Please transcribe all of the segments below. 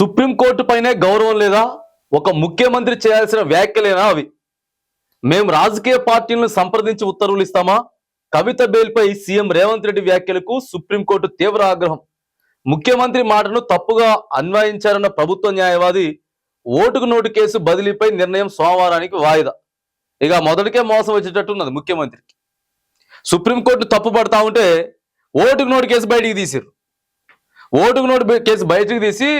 Supreme court పైనే గౌరవం లేదా? ఒక ముఖ్యమంత్రి చేయాల్సిన వ్యాఖ్యలేనా అవి? మేము రాజకీయ పార్టీలను సంప్రదించి ఉత్తర్వులు ఇస్తామా? కవిత బెయిల్పై సీఎం రేవంత్ రెడ్డి వ్యాఖ్యలకు సుప్రీంకోర్టు తీవ్ర ఆగ్రహం. ముఖ్యమంత్రి మాటను తప్పుగా అన్వయించారన్న ప్రభుత్వ న్యాయవాది ఓటుకు నోటు కేసు బదిలీపై నిర్ణయం సోమవారానికి వాయిదా. ఇక మొదటికే మోసం వచ్చేటట్టు ఉన్నది ముఖ్యమంత్రికి సుప్రీంకోర్టు తప్పు పడతా ఉంటే ఓటుకు నోటు కేసు బయటికి తీసారు ఓటుకు నోటు కేసు బయటికి తీసి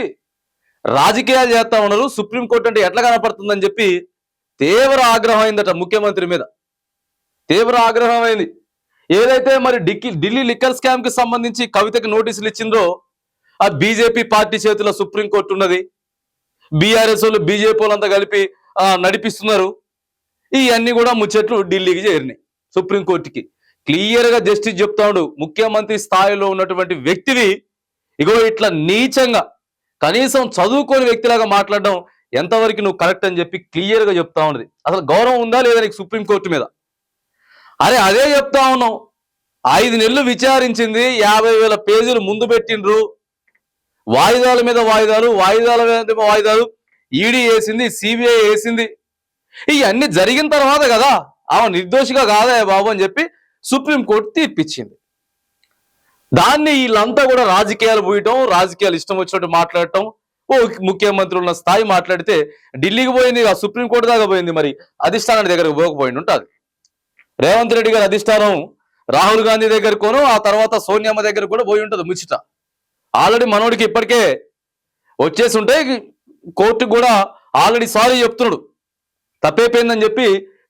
రాజకీయాలు చేస్తా ఉన్నారు. సుప్రీంకోర్టు అంటే ఎట్లా కనపడుతుందని చెప్పి తీవ్ర ఆగ్రహం అయిందట ముఖ్యమంత్రి మీద. తీవ్ర ఆగ్రహం అయింది. ఏదైతే మరి డిక్కీ ఢిల్లీ లిక్కర్ స్కామ్కి సంబంధించి కవితకి నోటీసులు ఇచ్చిందో ఆ బీజేపీ పార్టీ చేతిలో సుప్రీంకోర్టు ఉన్నది. బీఆర్ఎస్ వాళ్ళు బీజేపీ వాళ్ళంతా కలిపి నడిపిస్తున్నారు. ఇవన్నీ కూడా ముచ్చట్లు ఢిల్లీకి చేరినాయి సుప్రీంకోర్టుకి క్లియర్గా జస్టిస్ చెప్తాడు. ముఖ్యమంత్రి స్థాయిలో ఉన్నటువంటి వ్యక్తివి ఇగో ఇట్లా నీచంగా కనీసం చదువుకోని వ్యక్తిలాగా మాట్లాడడం ఎంతవరకు నువ్వు కరెక్ట్ అని చెప్పి క్లియర్గా చెప్తా ఉన్నది. అసలు గౌరవం ఉందా లేదా నీకు సుప్రీంకోర్టు మీద? అరే అదే చెప్తా ఉన్నావు ఐదు నెలలు విచారించింది యాభై వేల పేజీలు ముందు పెట్టిండ్రు. వాయిదాల మీద వాయిదాలు వాయిదాల మీద వాయిదాలు. ఈడీ వేసింది సిబిఐ వేసింది. ఇవన్నీ జరిగిన తర్వాత కదా ఆమె నిర్దోషిగా కాదా బాబు అని చెప్పి సుప్రీంకోర్టు తీర్పిచ్చింది. దాన్ని వీళ్ళంతా కూడా రాజకీయాలు పోయటం రాజకీయాలు ఇష్టం వచ్చినట్టు మాట్లాడటం ఓ ముఖ్యమంత్రి ఉన్న స్థాయి మాట్లాడితే ఢిల్లీకి పోయింది ఆ సుప్రీంకోర్టు దాకా పోయింది మరి అధిష్టానాన్ని దగ్గరకు పోకపోయింది ఉంటుంది రేవంత్ రెడ్డి గారి అధిష్టానం రాహుల్ గాంధీ దగ్గరకోను ఆ తర్వాత సోనియామ్మ దగ్గర కూడా పోయి ఉంటుంది ముచ్చట. ఆల్రెడీ మనోడికి ఇప్పటికే వచ్చేసి ఉంటే కోర్టు కూడా ఆల్రెడీ సారీ చెప్తున్నాడు. తప్పైపోయిందని చెప్పి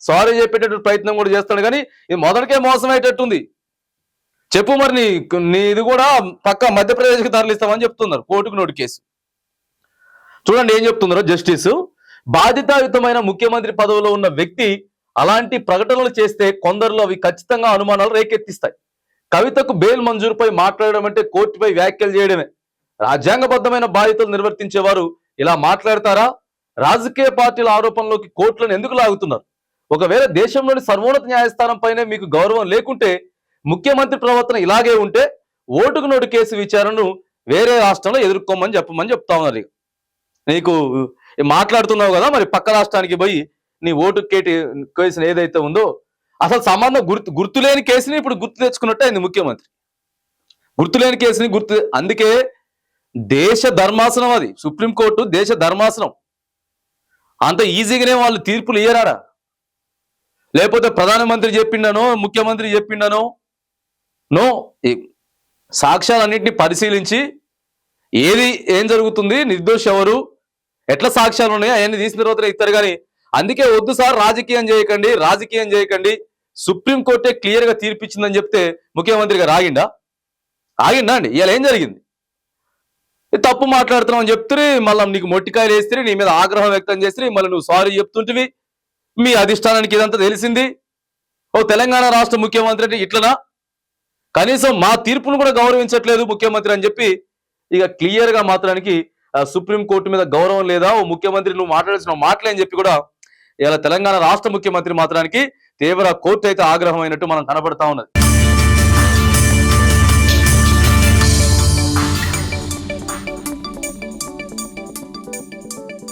సారీ చెప్పేటటువంటి ప్రయత్నం కూడా చేస్తాడు కానీ ఇది మొదటికే మోసం అయ్యేటట్టుంది చెప్పు మరి నీ నీది కూడా పక్క మధ్యప్రదేశ్కి తరలిస్తామని చెప్తున్నారు కోర్టుకు నోటు కేసు. చూడండి ఏం చెప్తున్నారో జస్టిస్. బాధితాయుతమైన ముఖ్యమంత్రి పదవిలో ఉన్న వ్యక్తి అలాంటి ప్రకటనలు చేస్తే కొందరిలో అవి ఖచ్చితంగా అనుమానాలు రేకెత్తిస్తాయి. కవితకు బెయిల్ మంజూరుపై మాట్లాడడం అంటే కోర్టుపై వ్యాఖ్యలు చేయడమే. రాజ్యాంగబద్ధమైన బాధ్యతలు నిర్వర్తించేవారు ఇలా మాట్లాడతారా? రాజకీయ పార్టీల ఆరోపణలోకి కోర్టులను ఎందుకు లాగుతున్నారు? ఒకవేళ దేశంలోని సర్వోన్నత న్యాయస్థానం పైనే మీకు గౌరవం లేకుంటే ముఖ్యమంత్రి ప్రవర్తన ఇలాగే ఉంటే ఓటుకు నోటు కేసు విచారణను వేరే రాష్ట్రంలో ఎదుర్కోమని చెప్పమని చెప్తా ఉన్నారు నీకు మాట్లాడుతున్నావు కదా మరి పక్క రాష్ట్రానికి పోయి నీ ఓటు కేటి కేసును ఏదైతే ఉందో అసలు సంబంధం గుర్తు గుర్తులేని కేసుని ఇప్పుడు గుర్తు తెచ్చుకున్నట్టు అయింది ముఖ్యమంత్రి. గుర్తులేని కేసుని గుర్తు అందుకే దేశ ధర్మాసనం అది. సుప్రీంకోర్టు దేశ ధర్మాసనం. అంత ఈజీగానే వాళ్ళు తీర్పులు ఇయ్యరాడా? లేకపోతే ప్రధానమంత్రి చెప్పిండనో ముఖ్యమంత్రి చెప్పిండనో నో ఈ సాక్ష్యాలన్నింటినీ పరిశీలించి ఏది ఏం జరుగుతుంది నిర్దోషి ఎవరు ఎట్లా సాక్ష్యాలు ఉన్నాయి అవన్నీ తీసిన తర్వాత ఇస్తారు కానీ అందుకే వద్దు సార్ రాజకీయం చేయకండి రాజకీయం చేయకండి. సుప్రీంకోర్టే క్లియర్గా తీర్పిచ్చిందని చెప్తే ముఖ్యమంత్రిగా రాగిండా? ఆగిండా అండి? ఇవాళ ఏం జరిగింది? తప్పు మాట్లాడుతున్నావు అని చెప్తే మళ్ళీ నీకు మొట్టికాయలు వేస్తే నీ మీద ఆగ్రహం వ్యక్తం చేస్తే మళ్ళీ నువ్వు సారీ చెప్తుంటివి. మీ అధిష్టానానికి ఇదంతా తెలిసింది. ఓ తెలంగాణ రాష్ట్ర ముఖ్యమంత్రి అంటే ఇట్లనా? కనీసం మా తీర్పును కూడా గౌరవించట్లేదు ముఖ్యమంత్రి అని చెప్పి ఇక క్లియర్గా మాత్రానికి సుప్రీంకోర్టు సుప్రీం కోర్టు మీద గౌరవం లేదా ఓ ముఖ్యమంత్రి నువ్వు మాట్లాడాల్సిన మాటలే అని చెప్పి కూడా ఇలా తెలంగాణ రాష్ట్ర ముఖ్యమంత్రి మాత్రానికి తీవ్ర కోర్టు అయితే ఆగ్రహం అయినట్టు మనం కనబడతా ఉన్నది.